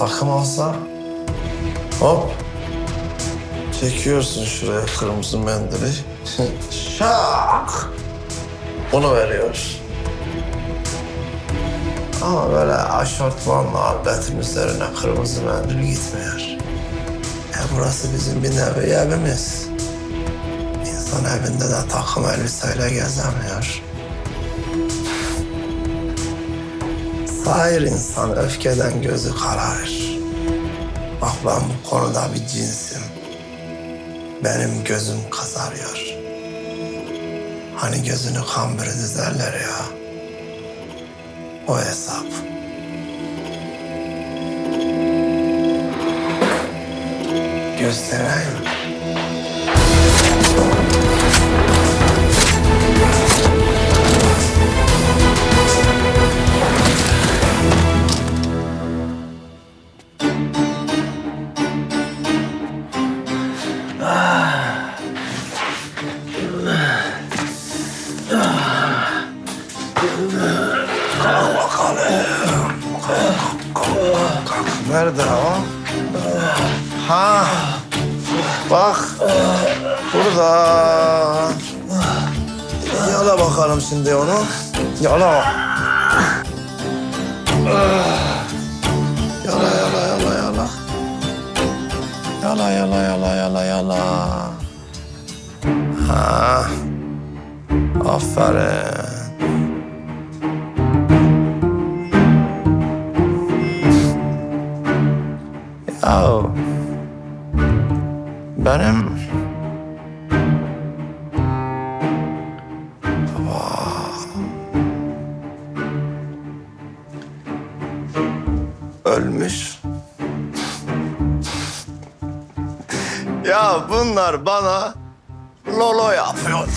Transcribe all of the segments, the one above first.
takım olsa hop çekiyorsun şuraya kırmızı mendili. Şak! Bunu veriyor. Ama böyle aşortmanla atletin üzerine kırmızı mendil gitmiyor. E burası bizim bir nevi evimiz. İnsan evinde de takım elbiseyle gezemiyor. Sahir insan öfkeden gözü kararır. Bak ben bu konuda bir cinsim. Benim gözüm kızarıyor. Hani gözünü kan bürüdü derler ya. O hesap. Göstereyim. Yala. Yala, yala, yala, yala. Yala, yala, yala, yala, yala. Ha. Aferin. Ya benim bunlar bana lolo yapıyor.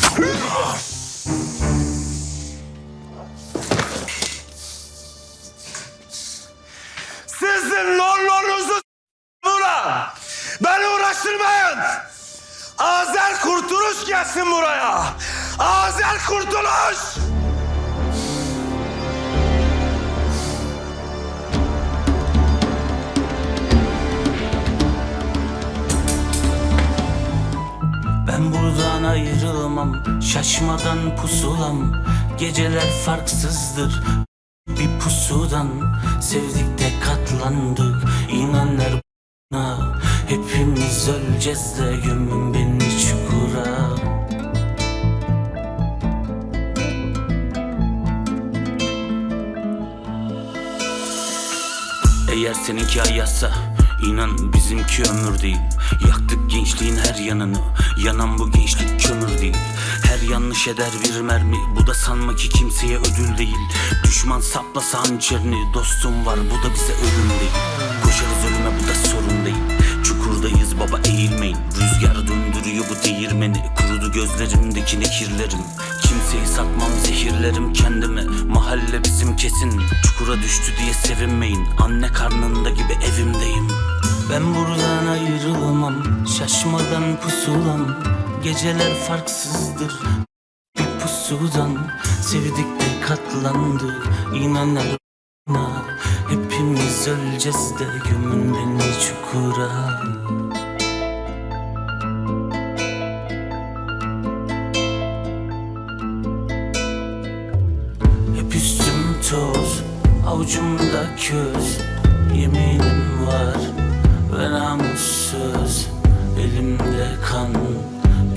Ben buradan ayrılmam Şaşmadan pusulam. Geceler farksızdır Bir pusudan. Sevdik de katlandık İnanlar buna. Hepimiz öleceğiz de Gömün beni çukura. Eğer seninki ayazsa inan bizimki ömür değil. Yaktık gençliğin her yanını. Yanan bu gençlik kömür değil. Her yanlış eder bir mermi. Bu da sanma ki kimseye ödül değil. Düşman saplasa hançerini Dostum var. Bu da bize ölüm değil. Koşarız ölüme bu da sorun değil Çukurdayız baba eğilmeyin. Rüzgar döndürüyor bu değirmeni. Kurudu gözlerimdeki nekirlerim Kimseyi satmam zehirlerim kendime. Mahalle bizim kesin. Çukura düştü diye sevinmeyin. Anne karnında gibi evimdeyim. Ben buradan ayrılamam. Şaşmadan pusulam. Geceler farksızdır. Bir pusudan. Sevdik de katlandık İnanır Hepimiz öleceğiz de Gömün beni çukura avucumda köz Yeminim var ve namussuz. Elimde kan,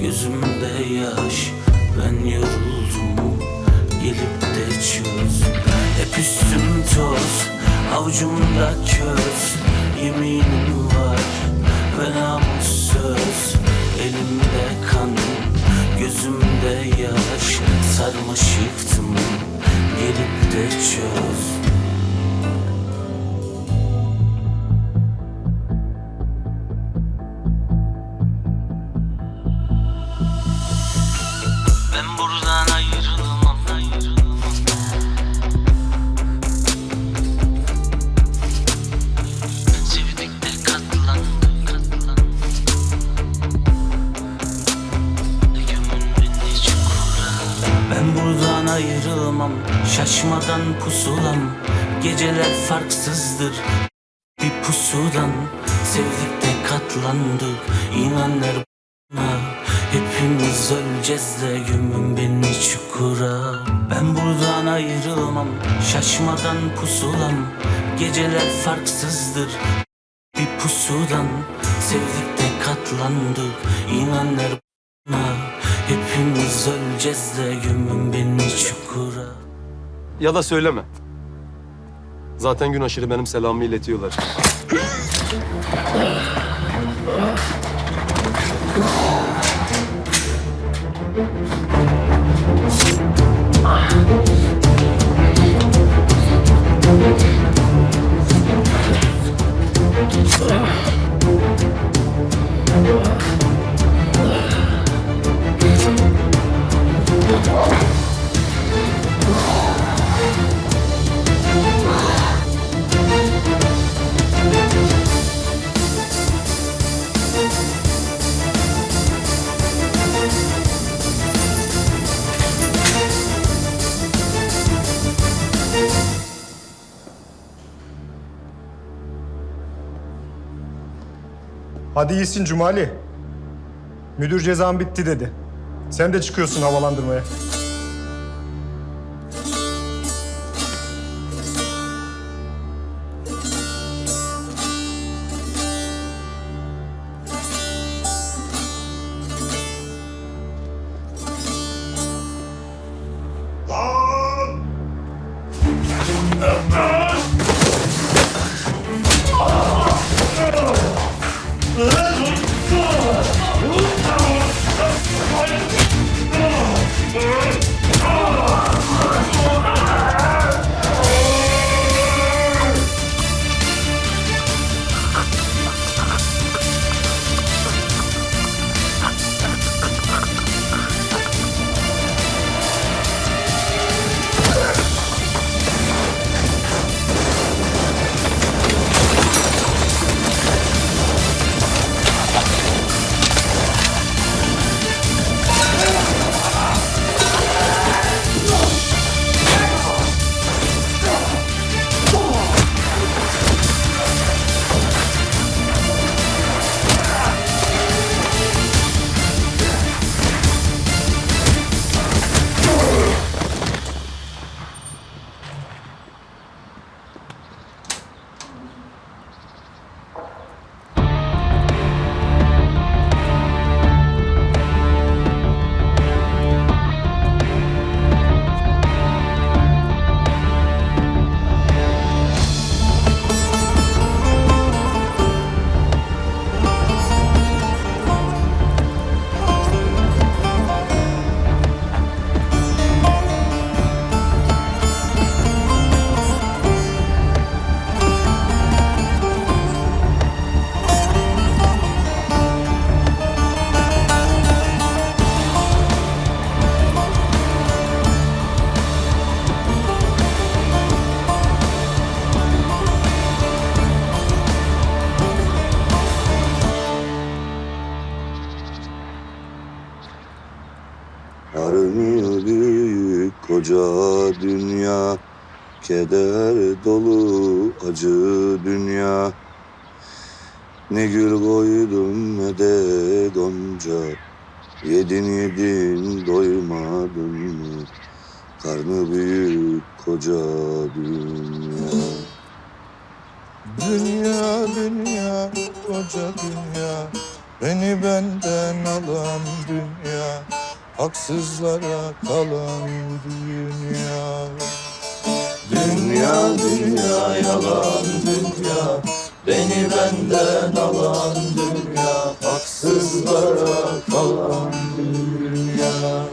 gözümde yaş. Ben yoruldum, gelip de çöz. Hep üstüm toz, avucumda köz. Yeminim var ve namussuz. Elimde kan, gözümde yaş. Sarmış yıktım, gelip de çöz pusulam Geceler farksızdır. Bir pusudan Sevdik de katlandık İnan ver bana Hepimiz öleceğiz de gömün beni çukura. Ben buradan ayrılmam Şaşmadan pusulam. Geceler farksızdır. Bir pusudan Sevdik de katlandık İnan ver bana Hepimiz öleceğiz de gömün beni çukura Ya da söyleme. Zaten gün aşırı benim selamımı iletiyorlar. Hadi iyisin Cumali. Müdür cezan bitti dedi. Sen de çıkıyorsun havalandırmaya. Keder dolu acı dünya. Ne gül koydum ne de gonca Yedin yedin doymadın mı? Karnı büyük koca dünya. Dünya dünya koca dünya. Beni benden alan dünya. Haksızlara kalan dünya Dünya dünya yalan dünya. Beni benden alan dünya. Haksızlara kalan dünya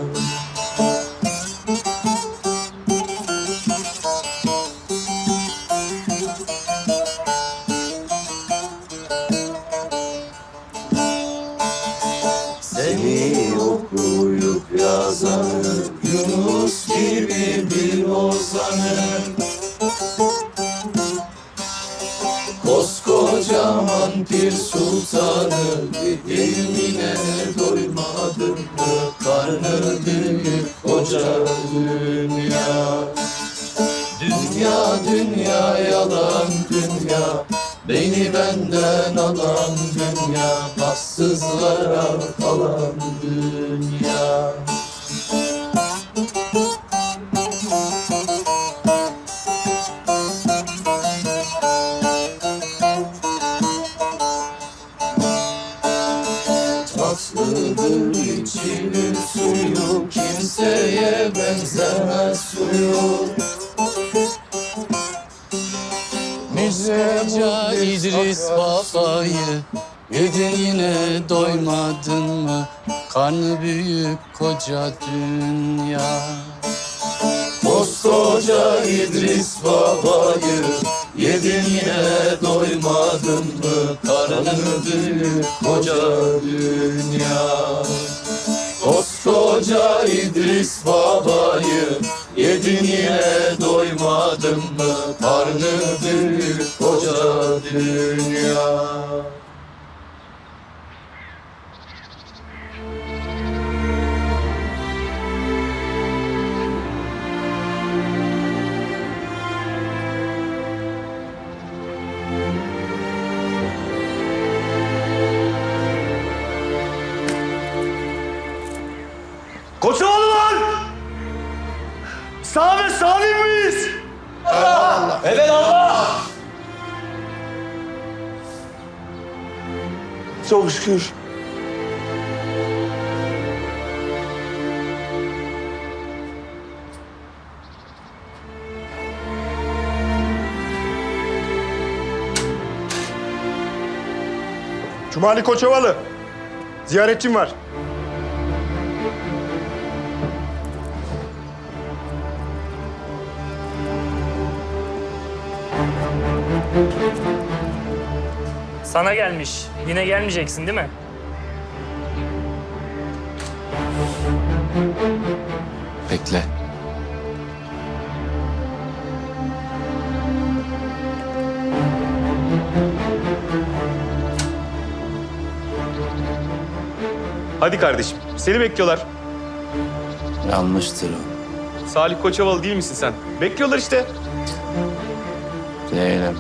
Koskocaman pir sultanı Ilmine doymadım mı Karnı büyük koca dünya. Dünya dünya yalan dünya. Beni benden alan dünya. Haksızlara kalan dünya. Kimseye benzemez suyu Koca İdris babayı Yedin yine doymadın mı? Karnı büyük koca dünya Koskoca İdris babayı Yedin yine doymadın mı? Karnı büyük koca dünya Koskoca İdris babayı Yedin yine doymadın mı? Karnı büyük koca dünya Koçovalılar! Sağ ve salim miyiz? Evet Allah! Çok şükür. Cumali Koçovalı. Ziyaretçim var. Sana gelmiş. Yine gelmeyeceksin değil mi? Bekle. Hadi kardeşim, seni bekliyorlar. Yanlıştır o. Salih Koçovalı değil misin sen? Bekliyorlar işte. Değilim.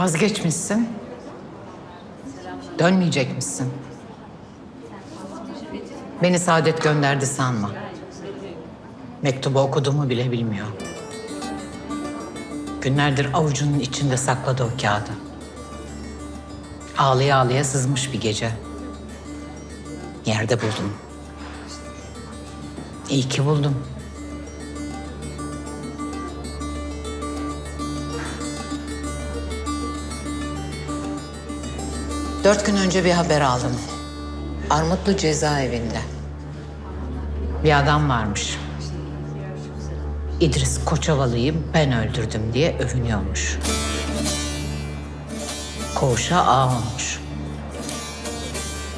Vazgeçmişsin. Dönmeyecekmişsin. Beni Saadet gönderdi sanma. Mektubu okuduğumu bile bilmiyor. Günlerdir avucunun içinde sakladı o kağıdı. Ağlaya ağlaya sızmış bir gece. Yerde buldum. İyi ki buldum. Dört gün önce bir haber aldım. Armutlu cezaevinde. Bir adam varmış. İdris Koçovalı'yı ben öldürdüm diye övünüyormuş. Koğuşa ağ olmuş.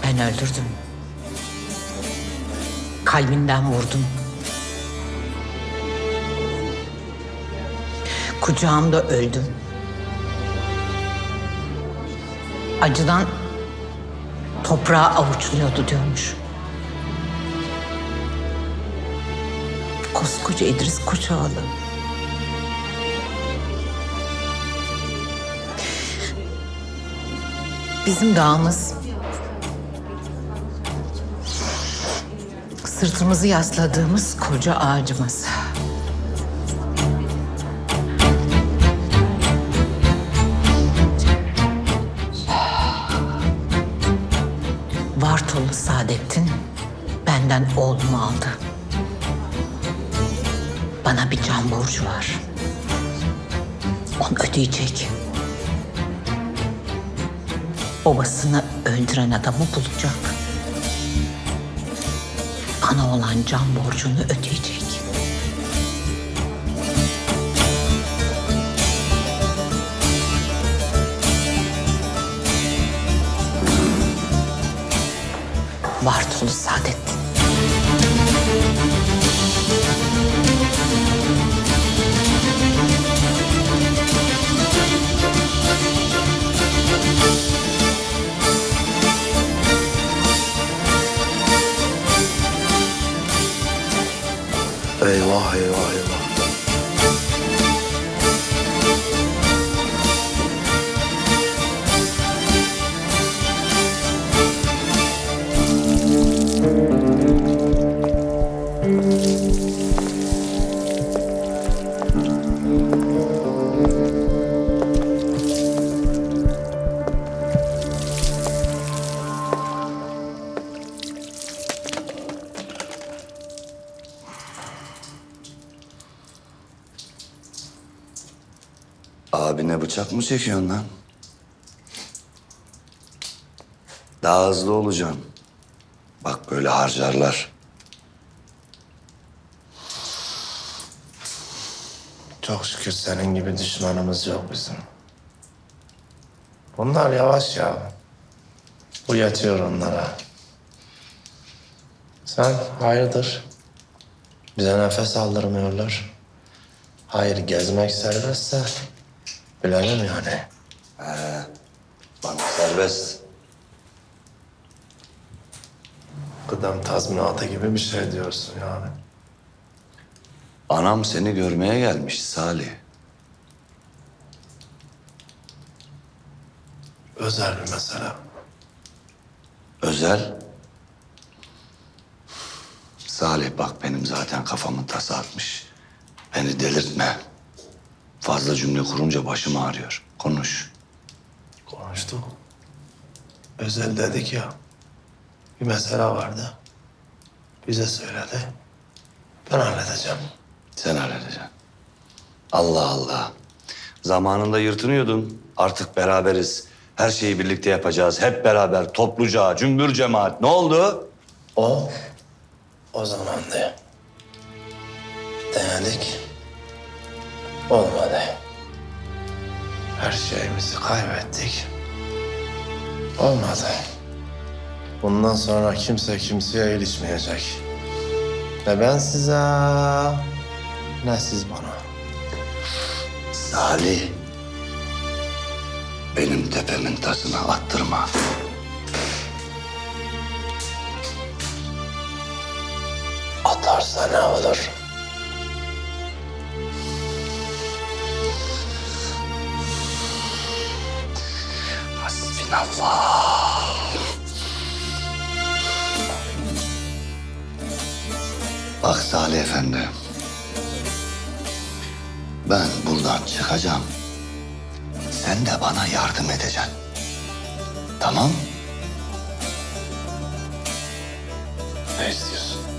Ben öldürdüm. Kalbinden vurdum. Kucağımda öldüm. Acıdan toprağa avuçluyordu diyormuş. Koskoca İdris Koçoğlu. Bizim dağımız sırtımızı yasladığımız koca ağacımız. Benden oğlumu aldı. Bana bir can borcu var. Onu ödeyecek. Babasını öldüren adamı bulacak. sana olan can borcunu ödeyecek. Bartolu Saadettin. Abine bıçak mı çekiyorsun lan? Daha hızlı olacaksın. Bak böyle harcarlar. Çok şükür senin gibi düşmanımız yok bizim. Bunlar yavaş ya. Bu onlara. Sen hayırdır? Bize nefes aldırmıyorlar. Hayır gezmek serbestse bilelim yani. Bana serbest. Kıdem tazminatı gibi bir şey diyorsun yani. Anam seni görmeye gelmiş Salih. Özel bir mesele. Özel. Salih bak benim zaten kafamın tası atmış. Beni delirtme. Fazla cümle kurunca başım ağrıyor. Konuş. Konuştuk. Özel dedik ya. Bir mesele vardı. Bize söyledi. Ben halledeceğim. Sen halledeceksin. Allah Allah. Zamanında yırtınıyordun. Artık beraberiz. Her şeyi birlikte yapacağız. Hep beraber, topluca, cümbür cemaat. Ne oldu? O, o zamandı. Denedik. Olmadı. Her şeyimizi kaybettik. Olmadı. Bundan sonra kimse kimseye ilişmeyecek. Ne ben size, ne siz bana. Salih. Benim tepemin tasını attırma. Atarsa ne olur? Hasbinallah. Bak Salih Efendi. Ben buradan çıkacağım. Sen de bana yardım edeceksin. Tamam? Ne istiyorsun?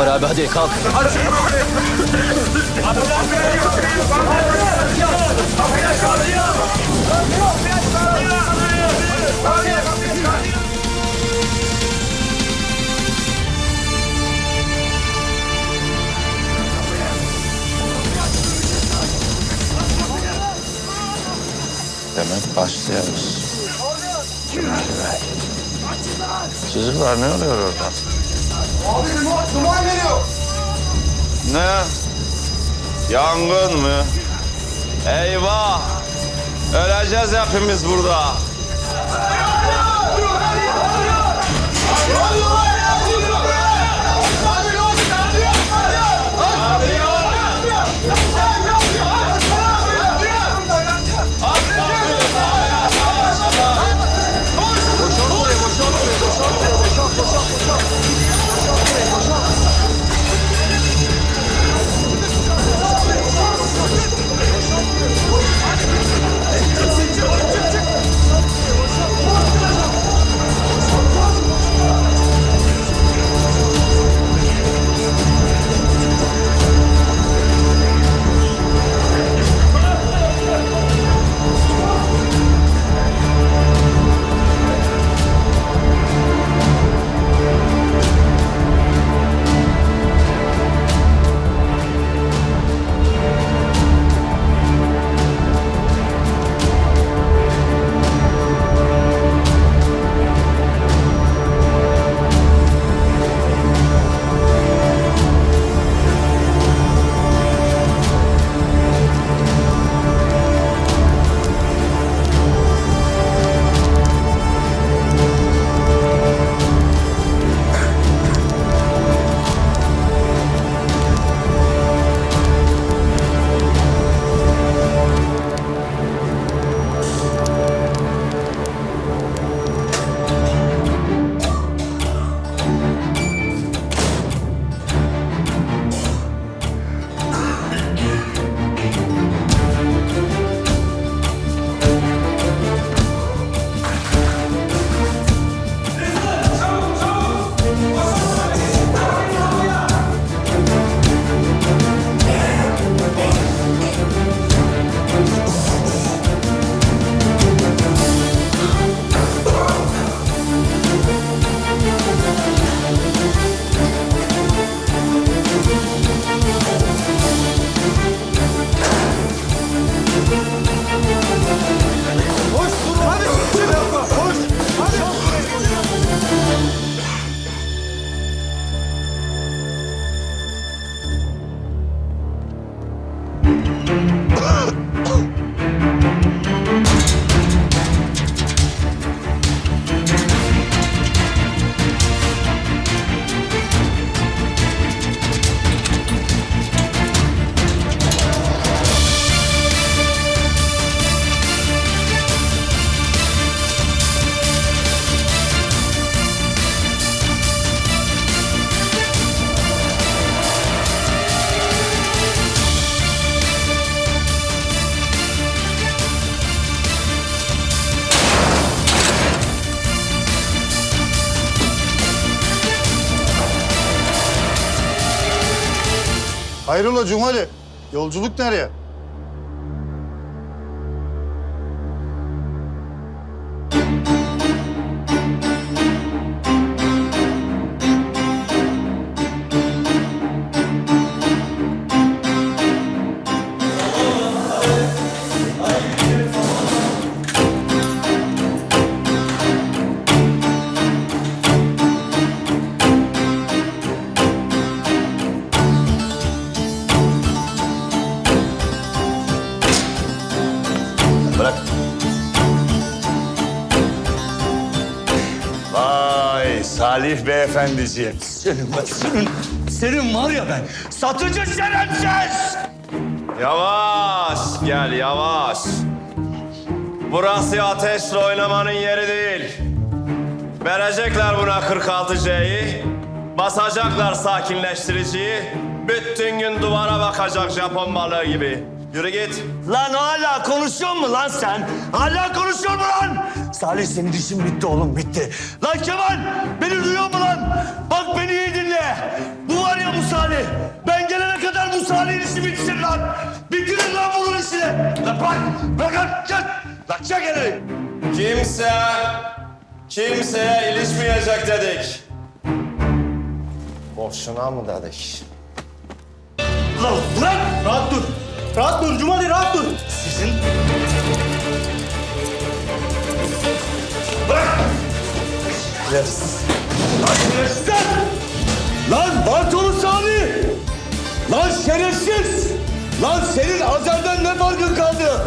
Var abi hadi kalk. Demek başlıyoruz. Kemal Bey. Çocuklar ne oluyor orada? Ne? Yangın mı? Eyvah! Öleceğiz hepimiz burada. Hayrola Cumali? Yolculuk nereye? Bırak. Vay Salih beyefendiciğim. Senin, ben- senin, senin var ya ben satıcı şerefsiz. Yavaş gel yavaş. Burası ateşle oynamanın yeri değil. Verecekler buna 46 C'yi. Basacaklar sakinleştiriciyi. Bütün gün duvara bakacak Japon balığı gibi. Yürü git. Lan hala konuşuyor mu lan sen? Hala konuşuyor mu lan? Salih senin işin bitti oğlum bitti. Lan Kemal beni duyuyor mu lan? Bak beni iyi dinle. Bu var ya bu Salih. Ben gelene kadar bu Salih'in işi bitsin lan. Bitirin lan bunun işini. Lan bırak. Bırak lan. Çek. Lan çek elini. Kimse kimseye ilişmeyecek dedik. Boşuna mı dedik? Lan bırak. Rahat dur. Rahat dur Cumali rahat dur. Sizin... Bırak! Lan şerefsiz! Lan Bartolu Sami! Lan şerefsiz! Lan senin Azer'den ne farkın kaldı?